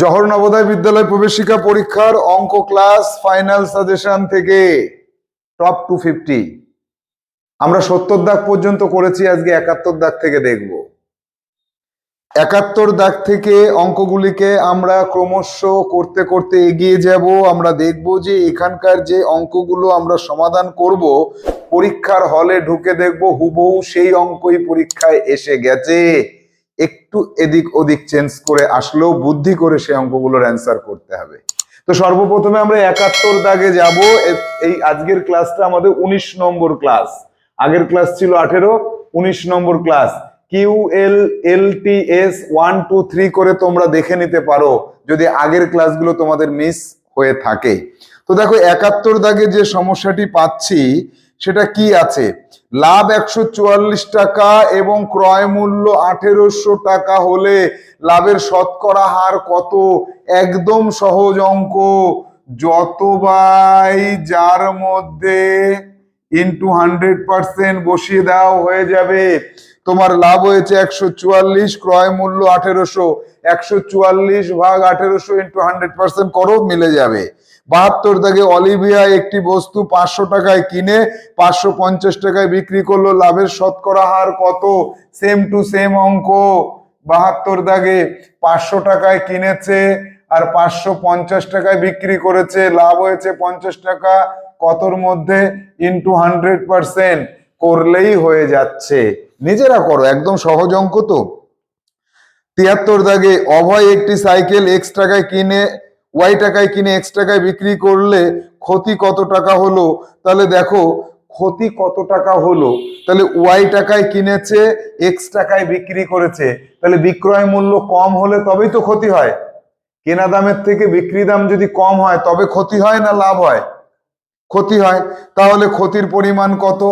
জহর নবোদয় বিদ্যালয় প্রবেশিকা পরীক্ষার অঙ্ক ক্লাস ফাইনাল সাজেশন থেকে টপ টু ফিফটি। আমরা সত্তর দাগ পর্যন্ত করেছি, আজকে একাত্তর দাগ থেকে দেখব। একাত্তর দাগ থেকে অঙ্কগুলিকে আমরা ক্রমশ করতে করতে এগিয়ে যাব। আমরা দেখব যে এখানকার যে অঙ্কগুলো আমরা সমাধান করব, পরীক্ষার হলে ঢুকে দেখব হুবহু সেই অঙ্কই পরীক্ষায় এসে গেছে। একটু এদিক ওদিক চেঞ্জ করে আসলেও বুদ্ধি করে সেই অঙ্কগুলোর অ্যান্সার করতে হবে। তো সর্বপ্রথমে আমরা একাত্তর দাগে যাব। এই আজকের ক্লাসটা আমাদের উনিশ নম্বর ক্লাস আগের ক্লাস ছিল আঠেরো, উনিশ নম্বর class Q L L T S one two three করে তোমরা দেখে নিতে পারো, যদি আগের ক্লাসগুলো তোমাদের মিস হয়ে থাকে। তো দেখো, একাত্তর দাগে যে সমস্যাটি পাচ্ছি সেটা কি আছে? লাভ একশো চুয়াল্লিশ টাকা এবং ক্রয় মূল্য আঠেরোশো টাকা হলে লাভের শতকরা হার কত? একদম সহজ অঙ্ক। যত বাই যার মধ্যে ইন্টু হান্ড্রেড পার্সেন্ট বসিয়ে দেওয়া হয়ে যাবে তোমার লাভ হয়েছে একশো চুয়াল্লিশ, ক্রয় মূল্য আঠেরোশো। একশো চুয়াল্লিশ ভাগ আঠেরোশো ইন্টু হান্ড্রেড পার্সেন্ট করো, মিলে যাবে। বাহাত্তর দাগে অলিভিয়া একটি বস্তু পাঁচশো টাকায় কিনে, পাঁচশো পঞ্চাশ টাকায় বিক্রি করল, লাভের শতকরা হার কত? সেম টু সেম অঙ্ক। বাহাত্তর দাগে পাঁচশো টাকায় কিনেছে আর পাঁচশো পঞ্চাশ টাকায় বিক্রি করেছে, লাভ হয়েছে পঞ্চাশ টাকা। কতর মধ্যে? ইন্টু হান্ড্রেড পার্সেন্ট করলেই হয়ে যাচ্ছে। নিজেরা করো, একদম সহজ অঙ্ক তো। তিয়াত্তর দাগে অভয় একটি সাইকেল এক্স টাকায় কিনে, ওয়াই টাকায় কিনে এক্স টাকায় বিক্রি করলে ক্ষতি কত টাকা হলো? তাহলে দেখো, ক্ষতি কত টাকা হলো? তাহলে ওয়াই টাকায় কিনেছে এক্স টাকায় বিক্রি করেছে। তাহলে বিক্রয় মূল্য কম হলে তবেই তো ক্ষতি হয়। কেনা দামের থেকে বিক্রি দাম যদি কম হয়, তবে ক্ষতি হয় না লাভ হয়? ক্ষতি হয়। তাহলে ক্ষতির পরিমাণ কত?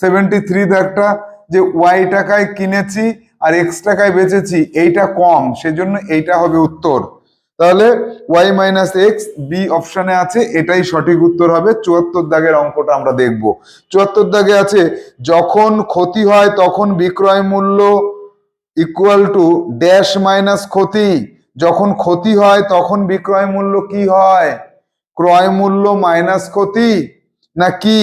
সেভেন্টি থ্রি একটা যে ওয়াই টাকায় কিনেছি আর এক্স টাকায় বেচেছি, এইটা কম, সেজন্য এইটা হবে উত্তর। তাহলে ওয়াই মাইনাস এক্স বি অপশানে আছে, এটাই সঠিক উত্তর হবে, চুয়াত্তর দাগের অঙ্কটা আমরা দেখব। চুয়াত্তর দাগে আছে, যখন ক্ষতি হয় তখন বিক্রয় মূল্য ইকুয়াল টু ড্যাশ মাইনাস ক্ষতি, যখন ক্ষতি হয় তখন বিক্রয় মূল্য কি হয়? ক্রয় মূল্য মাইনাস ক্ষতি, না কি?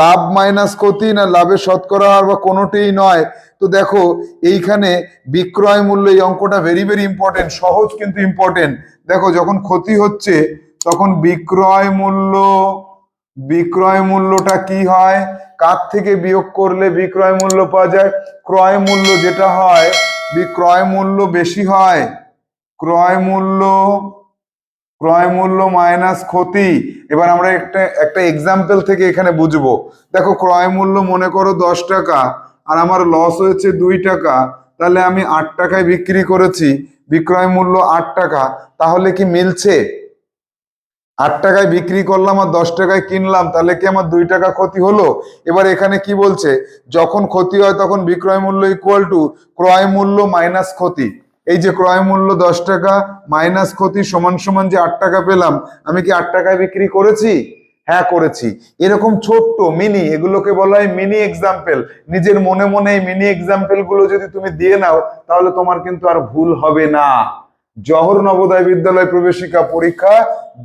লাভ মাইনাস ক্ষতি না লাভের শতকরা বা কোনোটিই নয়। তো দেখো, এইখানে বিক্রয় মূল্য এই অঙ্কটা ভেরি ভেরি ইম্পর্টেন্ট সহজ কিন্তু ইম্পর্টেন্ট দেখো, যখন ক্ষতি হচ্ছে, তখন বিক্রয় মূল্য, বিক্রয় মূল্যটা কি হয়? কার থেকে বিয়োগ করলে বিক্রয় মূল্য পাওয়া যায়? ক্রয় মূল্য যেটা হয়, বিক্রয় মূল্য বেশি হয়। ক্রয় মূল্য ক্রয় মূল্য মাইনাস ক্ষতি। এবার আমরা একটা একটা এক্সাম্পল থেকে এখানে বুঝব। দেখো, ক্রয় মূল্য মনে করো দশ টাকা, আর আমার লস হয়েছে দুই টাকা, তাহলে আমি আট টাকায় বিক্রি করেছি, বিক্রয় মূল্য আট টাকা, তাহলে কি মিলছে? আট টাকায় বিক্রি করলাম আর দশ টাকায় কিনলাম, তাহলে কি আমার দুই টাকা ক্ষতি হলো? এবার এখানে কি বলছে? যখন ক্ষতি হয় তখন বিক্রয় মূল্য ইকুয়াল টু ক্রয় মূল্য মাইনাস ক্ষতি। এই যে ক্রয় মূল্য দশ টাকা, মাইনাস ক্ষতি সমান সমান যে আট টাকা পেলাম, আমি কি আট টাকায় বিক্রি করেছি? হ্যাঁ করেছি। এরকম ছোট্ট মিনি এগুলোকে বলা হয় মিনি এক্সাম্পল নিজের মনে মনে এই মিনি এক্সাম্পলগুলো যদি তুমি দিয়ে নাও, তাহলে তোমার কিন্তু আর ভুল হবে না। জহর নবোদয় বিদ্যালয় প্রবেশিকা পরীক্ষা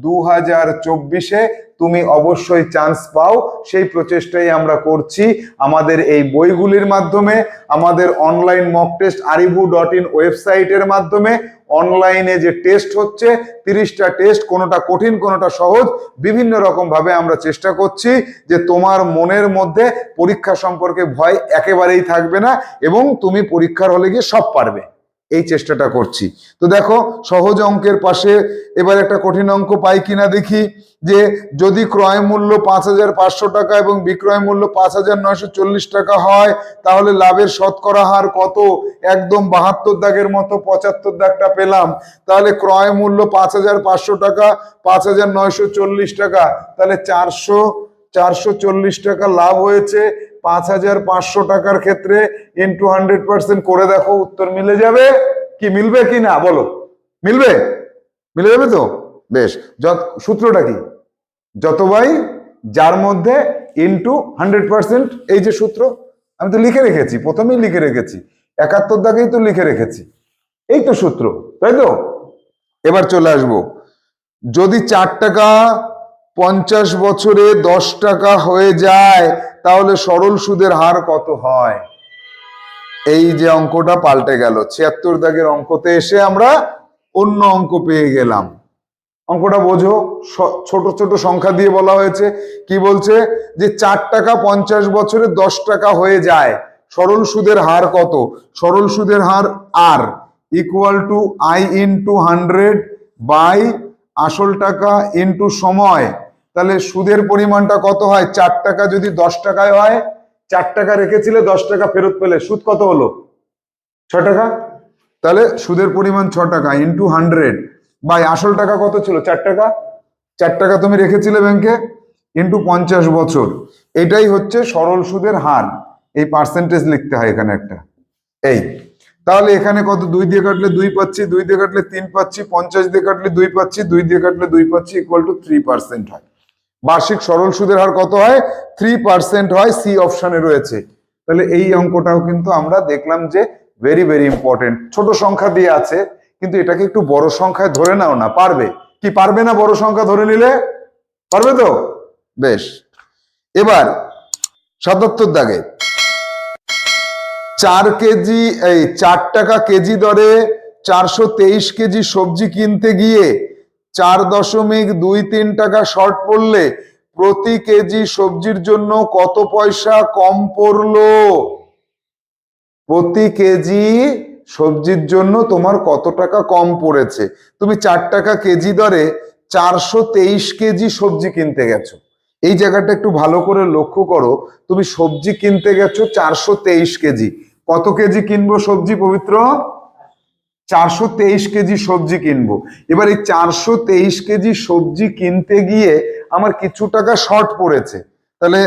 দু হাজার চব্বিশে। তুমি অবশ্যই চান্স পাও। সেই প্রচেষ্টাই আমরা করছি আমাদের এই বইগুলির মাধ্যমে, আমাদের online mock test Arivu dot in ওয়েবসাইটের মাধ্যমে। অনলাইনে যে টেস্ট হচ্ছে, তিরিশটা টেস্ট কোনোটা কঠিন, কোনোটা সহজ, বিভিন্ন রকম ভাবে আমরা চেষ্টা করছি যে তোমার মনের মধ্যে পরীক্ষা সম্পর্কে ভয় একেবারেই থাকবে না এবং তুমি পরীক্ষার হলে গিয়ে সব পারবে। এই চেষ্টাটা করছি। তো দেখো, সহজ অঙ্কের পাশে এবার একটা কঠিন অঙ্ক পাই কিনা দেখি, যে যদি ক্রয় মূল্য পাঁচ হাজার পাঁচশো টাকা এবং বিক্রয় মূল্য পাঁচ হাজার নয়শো চল্লিশ টাকা হয়, তাহলে লাভের শতকরা হার কত? একদম বাহাত্তর দাগের মতো পঁচাত্তর দাগটা পেলাম। তাহলে ক্রয় মূল্য পাঁচ হাজার পাঁচশো টাকা, পাঁচ হাজার নয়শো চল্লিশ টাকা, তাহলে চারশো চারশো চল্লিশ টাকা লাভ হয়েছে। পাঁচ হাজার পাঁচশো টাকার ক্ষেত্রে ইন্টু হান্ড্রেড পার্সেন্ট করে দেখো, উত্তর মিলে যাবে। কি, মিলবে কি না? বলো। মিলবে? মিলে যাবে তো? বেশ। যত, সূত্রটা কি? যত বাই যার মধ্যে ইন্টু হান্ড্রেড পার্সেন্ট এই যে সূত্র, আমি তো লিখে রেখেছি, প্রথমেই লিখে রেখেছি। একাত্তর দাগেই তো লিখে রেখেছি। এই তো সূত্র, তাই তো? এবার চলে আসব। যদি চার টাকা পঞ্চাশ বছরে দশ টাকা হয়ে যায়, তাহলে সরল সুদের হার কত হয়? এই যে অঙ্কটা পাল্টে গেল, ছিয়াত্তর দাগের অঙ্কতে এসে আমরা অন্য অঙ্ক পেয়ে গেলাম। অঙ্কটা বোঝো ছোট ছোট সংখ্যা দিয়ে বলা হয়েছে। কি বলছে? যে চার টাকা পঞ্চাশ বছরে দশ টাকা হয়ে যায়, সরল সুদের হার কত? সরল সুদের হার R equal to I into hundred by আসল টাকা ইন্টু সময় তাহলে সুদের পরিমাণটা কত হয়? চার টাকা যদি দশ টাকায় হয়, চার টাকা রেখেছিলে, দশ টাকা ফেরত পেলে, সুদ কত হলো? ছ টাকা? তাহলে সুদের পরিমাণ ছ টাকা ইন্টু হান্ড্রেড বাই আসল টাকা কত ছিল? চার টাকা? চার টাকা তুমি রেখেছিলে ব্যাংকে ইন্টু পঞ্চাশ বছর। এটাই হচ্ছে সরল সুদের হার। এই পার্সেন্টেজ লিখতে হয় এখানে একটা। এই। তাহলে এখানে কত? দুই দিয়ে কাটলে দুই পাচ্ছি, দুই দিয়ে কাটলে তিন পাচ্ছি, পঞ্চাশ দিয়ে কাটলে দুই পাচ্ছি, দুই দিয়ে কাটলে দুই পাচ্ছি ইকুয়াল টু থ্রি পার্সেন্ট হয়। বার্ষিক সরল সুদের হার কত হয়? থ্রি পার্সেন্ট হয় সি অপশনে রয়েছে। তাহলে এই অঙ্কটাও কিন্তু আমরা দেখলাম যে ভেরি ভেরি ইম্পর্টেন্ট ছোট সংখ্যা দিয়ে আছে, কিন্তু এটাকে একটু বড় সংখ্যায় ধরে নাও না। পারবে? কি পারবে না বড় সংখ্যা ধরে নিলে? পারবে তো? বেশ। এবার, সাতাত্তর দাগে। চার কেজি, এই চার টাকা কেজি দরে চারশো তেইশ কেজি সবজি কিনতে গিয়ে চার দশমিক দুই তিন টাকা শর্ট পড়লে প্রতি কেজি সবজির জন্য কত পয়সা কম পড়ল? প্রতি কেজি সবজির জন্য তোমার কত টাকা কম পড়েছে? তুমি চার টাকা কেজি দরে চারশো তেইশ কেজি সবজি কিনতে গেছো। এই জায়গাটা একটু ভালো করে লক্ষ্য করো। তুমি সবজি কিনতে গেছো চারশো তেইশ কেজি কত কেজি কিনবো সবজি পবিত্র? চারশো তেইশ কেজি সবজি কিনবো। এবার এই চারশো তেইশ কেজি সবজি কিনতে গিয়ে আমার কিছু টাকা শর্ট পড়েছে। তাহলে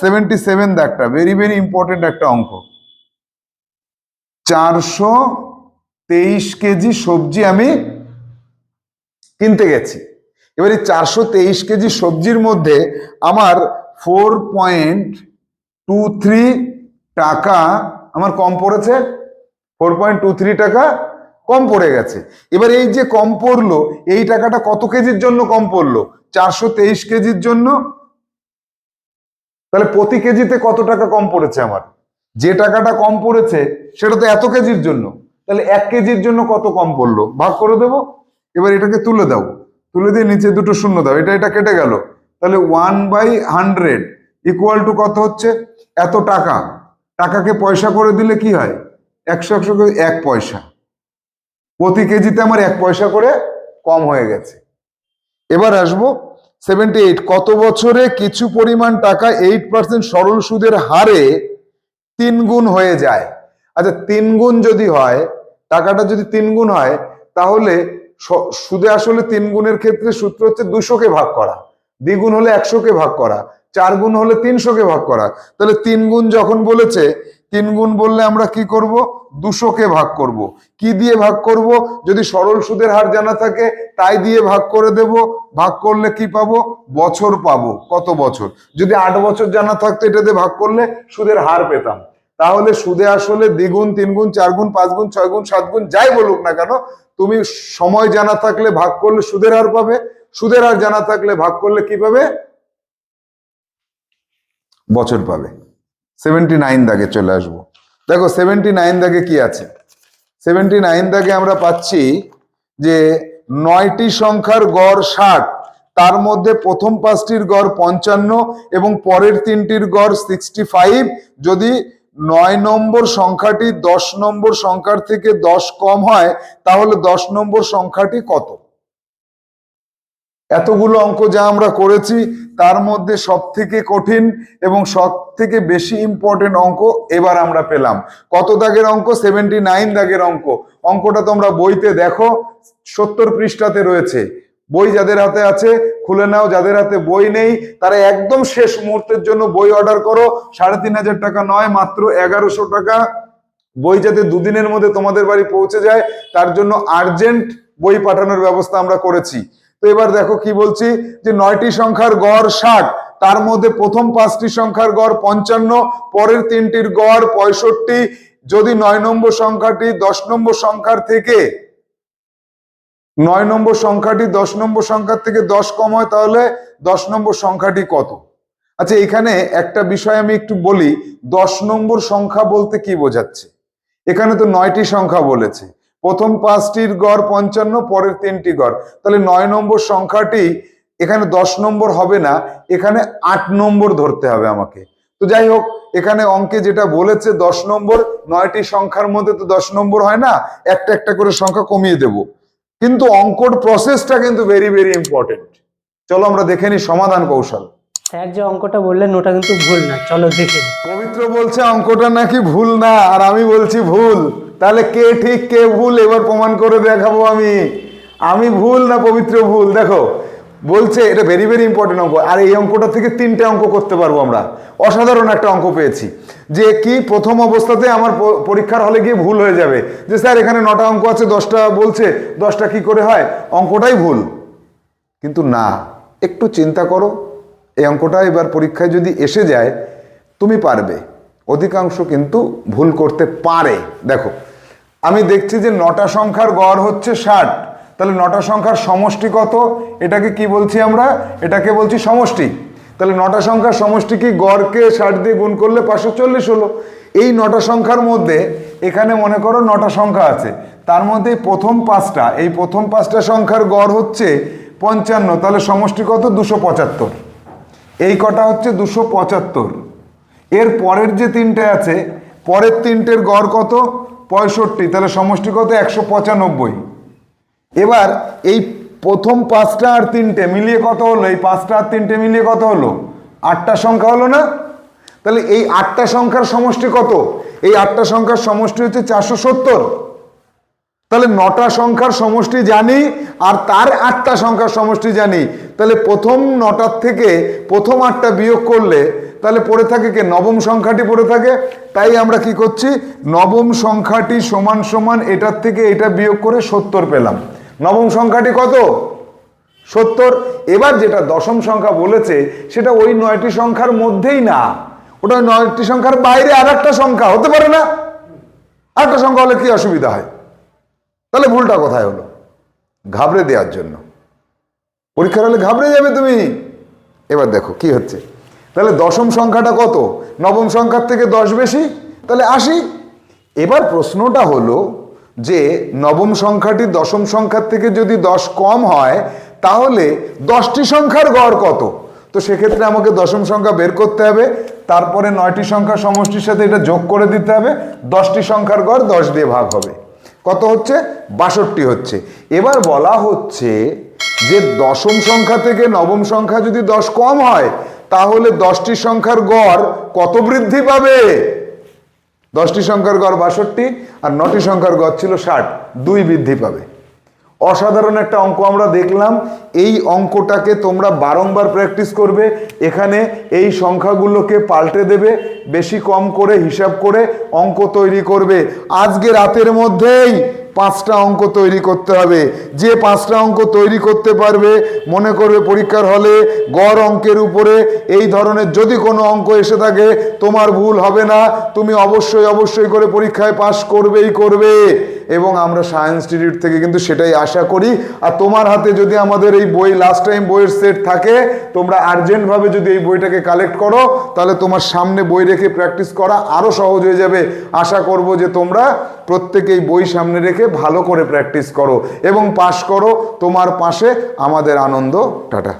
সেভেন্টি সেভেন দাগটা ভেরি ভেরি ইম্পর্টেন্ট একটা অঙ্ক। চারশো তেইশ কেজি সবজি আমি কিনতে গেছি। এবার এই চারশো তেইশ কেজি সবজির মধ্যে আমার ফোর পয়েন্ট টু থ্রি টাকা আমার কম পড়েছে। ফোর পয়েন্ট টু থ্রি টাকা কম পড়ে গেছে। এবার এই যে কম পড়ল, এই টাকাটা কত কেজির জন্য কম পড়ল? চারশো তেইশ কেজির জন্য। তাহলে প্রতি কেজিতে কত টাকা কম পড়েছে আমার? যে টাকাটা কম পড়েছে, সেটা তো এত কেজির জন্য। তাহলে এক কেজির জন্য কত কম পড়ল? ভাগ করে দেবো। এবার এটাকে তুলে দাও। তুলে দিয়ে নিচে দুটো শূন্য দাও। এটা এটা কেটে গেল। তাহলে one by hundred equal to কত হচ্ছে? এত টাকা। টাকাকে পয়সা করে দিলে কি হয়? একশো একশো করে এক পয়সা। প্রতি কেজিতে আমার এক পয়সা করে কম হয়ে গেছে। এবার আসব সেভেন্টি এইট কত বছরে কিছু পরিমাণ টাকা এইট পার্সেন্ট সরল সুদের হারে তিন গুণ হয়ে যায়? আচ্ছা তিন গুণ যদি হয়, টাকাটা যদি তিন গুণ হয়, তাহলে সুদে আসলে তিন গুণের ক্ষেত্রে সূত্র হচ্ছে দুশোকে ভাগ করা। দ্বিগুণ হলে একশোকে ভাগ করা। চার গুণ হলে তিনশোকে ভাগ করা তাহলে তিন গুণ যখন বলেছে, তিন গুণ বললে আমরা কি করব? দুশোকে ভাগ করব। কি দিয়ে ভাগ করব? যদি সরল সুদের হার জানা থাকে, তাই দিয়ে ভাগ করে দেব। ভাগ করলে কি পাবো? বছর পাবো। কত বছর? যদি আট বছর জানা থাকতো, এটা দিয়ে ভাগ করলে সুদের হার পেতাম। তাহলে সুদে আসলে দ্বিগুণ তিন গুণ চার গুণ পাঁচ গুণ ছয় গুণ সাত গুণ যাই বলুক না কেন, তুমি সময় জানা থাকলে ভাগ করলে সুদের হার পাবে। সুদের হার জানা থাকলে ভাগ করলে কি পাবে? বছর পাবে। সেভেন্টি নাইন দাগে চলে আসব। দেখো সেভেন্টি নাইন দাগে কি আছে? সেভেন্টি নাইন দাগে আমরা পাচ্ছি যে নয়টি সংখ্যার গড় ষাট। তার মধ্যে প্রথম পাঁচটির গড় পঞ্চান্ন এবং পরের তিনটির গড় সিক্সটি ফাইভ যদি নয় নম্বর সংখ্যাটি দশ নম্বর সংখ্যার থেকে দশ কম হয়, তাহলে দশ নম্বর সংখ্যাটি কত? এতগুলো অঙ্ক যা আমরা করেছি তার মধ্যে সব থেকে কঠিন এবং সব থেকে বেশি ইম্পর্টেন্ট অঙ্ক এবার আমরা পেলাম। কত দাগের অঙ্ক? সেভেন্টি নাইন দাগের অঙ্ক। অঙ্কটা তোমরা বইতে দেখো, সত্তর পৃষ্ঠাতে রয়েছে। বই যাদের হাতে আছে, খুলে নাও, যাদের হাতে বই নেই, তারা একদম শেষ মুহূর্তের জন্য বই অর্ডার করো। সাড়ে তিন হাজার টাকা নয়, মাত্র এগারোশো টাকা। বই যাতে দুদিনের মধ্যে তোমাদের বাড়ি পৌঁছে যায়, তার জন্য আর্জেন্ট বই পাঠানোর ব্যবস্থা আমরা করেছি। তো এবার দেখো কি বলছি যে নয়টি সংখ্যার গড় ষাট, তার মধ্যে প্রথম পাঁচটি সংখ্যার গড় পঞ্চান্ন, পরের তিনটির গড় পঁয়ষট্টি। যদি নয় নম্বর সংখ্যাটি দশ নম্বর সংখ্যার থেকে, নয় নম্বর সংখ্যাটি দশ নম্বর সংখ্যার থেকে দশ কম হয়, তাহলে দশ নম্বর সংখ্যাটি কত? আচ্ছা এখানে একটা বিষয় আমি একটু বলি, দশ নম্বর সংখ্যা বলতে কি বোঝাচ্ছে? এখানে তো নয়টি সংখ্যা বলেছে। প্রথম পাঁচটির গড় পঞ্চান্ন পরের তিনটি গড়। তাহলে নয় নম্বর সংখ্যাটি এখানে দশ নম্বর হবে না এখানে আট নম্বর ধরতে হবে আমাকে। তো যাই হোক এখানে অঙ্কে যেটা বলেছে দশ নম্বর নয়টি সংখ্যার মধ্যে তো দশ নম্বর হয় না একটা একটা করে সংখ্যা কমিয়ে দেব। কিন্তু অঙ্কর প্রসেসটা কিন্তু ভেরি ভেরি ইম্পর্টেন্ট চলো আমরা দেখে নিই সমাধান কৌশল। স্যার যে অঙ্কটা বললেন ওটা কিন্তু ভুল না চলো দেখে পবিত্র বলছে অঙ্কটা নাকি ভুল না আর আমি বলছি ভুল। তাহলে কে ঠিক, কে ভুল, এবার প্রমাণ করে দেখাবো আমি। আমি ভুল না পবিত্র ভুল? দেখো, বলছে, এটা ভেরি ভেরি ইম্পর্টেন্ট অঙ্ক। আর এই অঙ্কটা থেকে তিনটে অঙ্ক করতে পারব আমরা। অসাধারণ একটা অঙ্ক পেয়েছি। যে কি প্রথম অবস্থাতে আমার পরীক্ষার হলে গিয়ে ভুল হয়ে যাবে। যে স্যার, এখানে নটা অঙ্ক আছে, দশটা বলছে, দশটা কি করে হয়? অঙ্কটাই ভুল। কিন্তু না, একটু চিন্তা করো। এই অঙ্কটা এবার পরীক্ষায় যদি এসে যায়, তুমি পারবে। অধিকাংশ কিন্তু ভুল করতে পারে। দেখো আমি দেখছি যে নটা সংখ্যার গড় হচ্ছে ষাট। তাহলে নটা সংখ্যার সমষ্টি কত? এটাকে কি বলছি আমরা? এটাকে বলছি সমষ্টি। তাহলে নটা সংখ্যার সমষ্টি কি গড়কে ষাট দিয়ে গুণ করলে পাঁচশো চল্লিশ হলো? এই নটা সংখ্যার মধ্যে এখানে মনে করো নটা সংখ্যা আছে। তার মধ্যে প্রথম পাঁচটা, এই প্রথম পাঁচটা সংখ্যার গড় হচ্ছে পঞ্চান্ন। তাহলে সমষ্টি কত? দুশো পঁচাত্তর। এই কটা হচ্ছে দুশো পঁচাত্তর। এর পরের যে তিনটে আছে, পরের তিনটের গড় কত? পঁয়ষট্টি, তাহলে সমষ্টি কত? একশো পঁচানব্বই। এবার এই প্রথম পাঁচটা আর তিনটে মিলিয়ে কত হলো? এই পাঁচটা আর তিনটে মিলিয়ে কত হলো? আটটা সংখ্যা হলো না? তাহলে এই আটটা সংখ্যার সমষ্টি কত? এই আটটা সংখ্যার সমষ্টি হচ্ছে চারশো সত্তর। তাহলে নটা সংখ্যার সমষ্টি জানি আর তার আটটা সংখ্যার সমষ্টি জানি। তাহলে প্রথম নটার থেকে প্রথম আটটা বিয়োগ করলে তাহলে পড়ে থাকে কে? নবম সংখ্যাটি পড়ে থাকে। তাই আমরা কি করছি? নবম সংখ্যাটি সমান সমান এটার থেকে এটা বিয়োগ করে সত্তর পেলাম। নবম সংখ্যাটি কত? সত্তর। এবার যেটা দশম সংখ্যা বলেছে, সেটা ওই নয়টি সংখ্যার মধ্যেই না। ওটা নয়টি সংখ্যার বাইরে আর একটা সংখ্যা, হতে পারে না? আর একটা সংখ্যা হলে কি অসুবিধা হয়? তাহলে ভুলটা কোথায় হলো? ঘাবড়ে দেওয়ার জন্য। পরীক্ষার হলে ঘাবড়ে যাবে তুমি। এবার দেখো, কি হচ্ছে? তাহলে দশম সংখ্যাটা কত? নবম সংখ্যার থেকে দশ বেশি? তাহলে আশি। এবার প্রশ্নটা হলো যে, নবম সংখ্যাটি দশম সংখ্যার থেকে যদি দশ কম হয়, তাহলে দশটি সংখ্যার গড় কত? তো সেক্ষেত্রে আমাকে দশম সংখ্যা বের করতে হবে, তারপরে নয়টি সংখ্যার সমষ্টির সাথে এটা যোগ করে দিতে হবে, দশটি সংখ্যার গড় দশ দিয়ে ভাগ হবে। কত হচ্ছে? বাষট্টি হচ্ছে। এবার বলা হচ্ছে যে, দশম সংখ্যা থেকে নবম সংখ্যা যদি দশ কম হয় তাহলে দশটি সংখ্যার গড় কত বৃদ্ধি পাবে? দশটি সংখ্যার গড় বাষট্টি আর নটি সংখ্যার গড় ছিল ষাট, দুই বৃদ্ধি পাবে। অসাধারণ একটা অঙ্ক আমরা দেখলাম, এই অঙ্কটাকে তোমরা বারংবার প্র্যাকটিস করবে, এখানে এই সংখ্যাগুলোকে পাল্টে দেবে, বেশি কম করে হিসাব করে অঙ্ক তৈরি করবে। আজকে রাতের মধ্যেই পাঁচটা অঙ্ক তৈরি করতে হবে। যে পাঁচটা অঙ্ক তৈরি করতে পারবে, মনে করবে পরীক্ষার হলে গড় অঙ্কের উপরে এই ধরনের যদি কোনো অঙ্ক এসে থাকে, তোমার ভুল হবে না। তুমি অবশ্যই অবশ্যই করে পরীক্ষায় পাশ করবেই করবে। এবং আমরা সায়েন্স ইনস্টিটিউট থেকে কিন্তু সেটাই আশা করি। আর তোমার হাতে যদি আমাদের এই বই লাস্ট টাইম বইয়ের সেট থাকে, তোমরা আর্জেন্টভাবে যদি এই বইটাকে কালেক্ট করো, তাহলে তোমার সামনে বই রেখে প্র্যাকটিস করা আরও সহজ হয়ে যাবে। আশা করব যে তোমরা প্রত্যেকেই বই সামনে রেখে ভালো করে প্র্যাকটিস করো এবং পাশ করো। তোমার পাশে আমাদের আনন্দ। টাটা।